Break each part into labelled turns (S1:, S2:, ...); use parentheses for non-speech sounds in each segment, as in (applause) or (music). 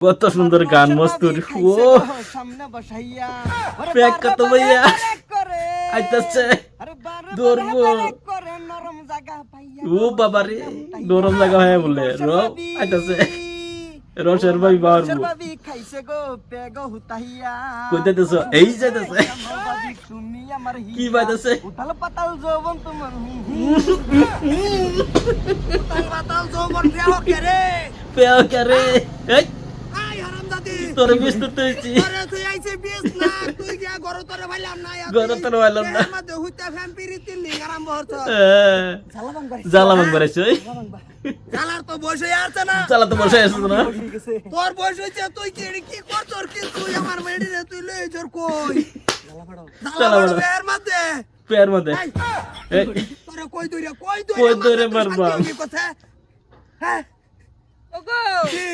S1: কত সুন্দর গান মস্তুর ও। প্রেক কত ভাইয়া আইতাছে।
S2: জায়গা পাইয়া
S1: ও বাবা রে নরম লাগা হয় বলে র আইতাছে। রসের ভাই বার
S2: সর্বাবি খাইছে গো পেগো হুতাইয়া।
S1: কই যাইতেছ? এই যাইতেছে। কি বাজতেছে?
S2: উতাল পাতাল যৌবন তোমার পাতাল যৌবন পেও কেরে
S1: পেও কে রে। এই। তোরে বিস্তু তুইছি
S2: তোরে তুই আইছে 20 লাখ তুই গিয়া ঘরে তোরে ভাইলাম না
S1: ঘরে তোরে ভাইলাম না।
S2: হুইতা
S1: বেড়াইছে
S2: তো আছে না।
S1: তো বসে না।
S2: তোর তুই কি কি কর তোর কি? তুই আমার মেডি রে তুই লই জোর কই? জ্বালা
S1: বাড়ো।
S2: বাড়ো। এর মধ্যে
S1: পেয়ার মধ্যে
S2: এই,
S1: এই।
S2: তোরে কই দইরা কই দইরা
S1: কই দইরা
S2: মারবা? কথা হ্যাঁ?
S3: ওগো।
S2: কি?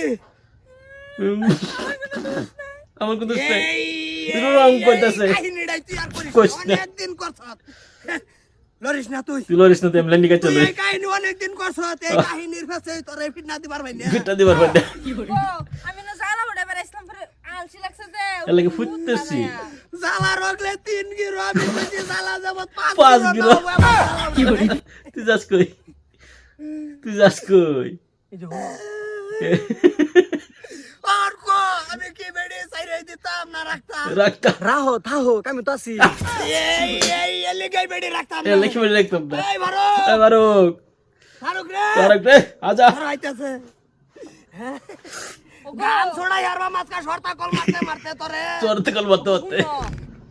S2: (laughs)
S1: আমার কিন্তু
S2: এই
S1: তুই রং।
S2: অনেক দিন করছ লরিস না তুই।
S1: তুই লরিস না তুই এমনি নিকা চলে
S2: এই কাহিনী অনেক দিন করছ এই কাহিনীর কাছে তোরে ফিটনা দিবার ভাই না।
S1: ফিটা দিবার
S3: ও আমি না জানা বড় বের ইসলাম পরে আলসি লাগছে যে
S1: লাগি ফুটতেছি।
S2: জ্বালা রগলে তিন গিরো আমি বুঝি জ্বালা যাব পাঁচ গিরো।
S1: তুই যাস কই? তুই যাস কই?
S2: আর থাহো আমি তো আছি। বেড়ে রাখতাম ফারুক। রে।
S1: রে আজা
S2: আইতাছে। গান বা মাছকা শর্তা কল মারতে মারতে তোরে।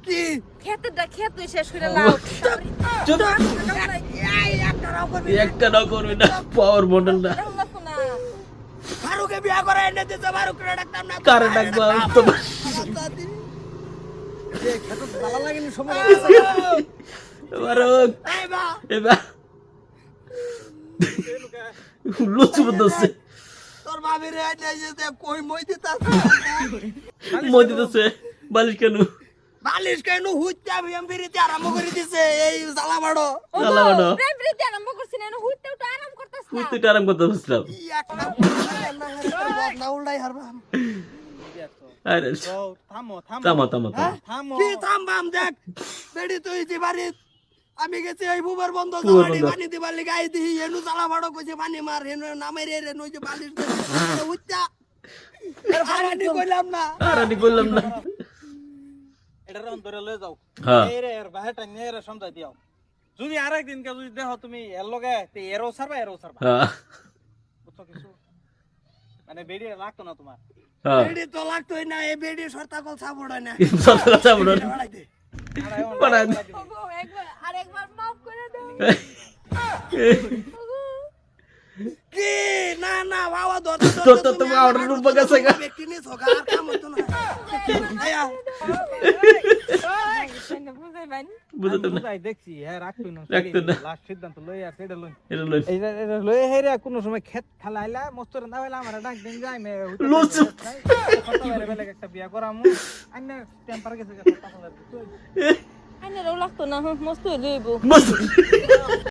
S2: কি?
S3: খেতে দা খেত তুই শেষ করে লাও।
S1: চুপ
S2: একটা রাও করবি
S1: একটা নাও করবি না। পাওয়ার মডেল না।
S2: ফারুকে বিয়া করে এনে দিতে ফারুক রে ডাকতাম না
S1: কারে ডাকবো? তোমার বালিশ কেন?
S2: বালিশ কেন? হুইতে আমি এম ফিরিতে আরম্ভ করে দিছে। এই জ্বালা বাড়ো
S1: জ্বালা বাড়ো।
S3: প্রীতি আরম্ভ করছিস না হুইতে উঠে আরাম করতেছ। না
S1: তুই তুই আরাম করতে বসলাম।
S2: একটা না উল্টাই হারবাম।
S1: আরে
S4: থামো থামো।
S1: থামো থামো থামো।
S2: কি থামবাম দেখ। বেড়ি তুই যে বাড়ি আমি গেছি এই বুবার বন্ধ। পানি দিবার লিগে আই দিহি এনু জ্বালা বাড়ো কইছে পানি মার এনু নামে রে রে নই যে বালিশ উচ্চা আরানি কইলাম না।
S1: আর আমি বললাম না।
S4: এটা রন ধরে লয়ে যাও।
S1: হ্যাঁ।
S4: এরে এর বাহেটা নিয়ে এরে সমঝাই দিও যদি আরেক দিন কে যদি দেখো তুমি এর লগে তে এরও সারবা এরও সারবা
S1: হ্যাঁ।
S4: বুঝছ কিছু? মানে বেরিয়ে লাগতো না তোমার।
S1: হ্যাঁ
S2: বেড়ি তো লাগতোই না এই বেড়ি সরতা কল সাবড় না।
S1: সব কথা বলো
S2: বাড়াই দে।
S3: একবার আর একবার মাফ করে দাও।
S2: কি? না না বাবা দর
S1: তোর তো তোমার অর্ডার রূপ গেছে গা।
S2: ব্যক্তি নি আর কাম হতো না। আয়া।
S3: বুঝাই বাইন
S1: বুঝতে না
S4: দেখছি হ্যাঁ রাখতো না
S1: রাখতো না।
S4: লাস্ট সিদ্ধান্ত লই আর সেটা লই
S1: এটা লই
S4: এটা লই হেরে কোনো সময় খেত খালাইলা মস্ত না হইলা আমার ডাক দিন যাই মে
S1: লুচু।
S4: একটা বিয়া করামু আইনা টেম্পার গেছে কথা
S3: লাগতো না
S1: মস্ত